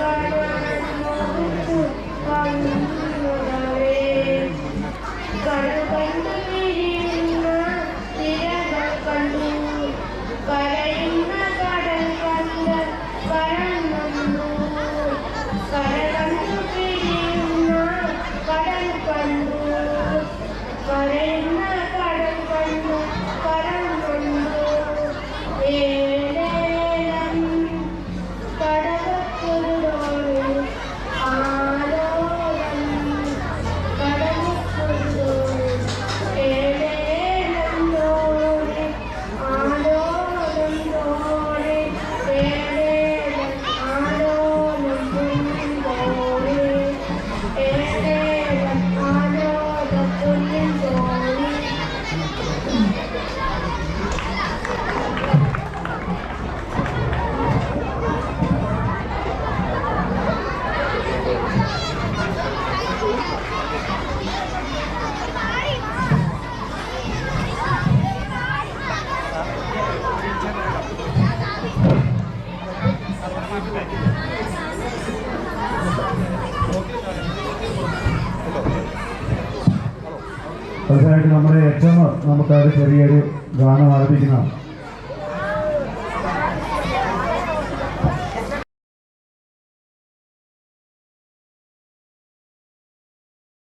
Bye. തീർച്ചയായിട്ടും നമ്മുടെ ഏറ്റവും നമുക്കത് ചെറിയൊരു ഗാനം ആരംഭിക്കുന്ന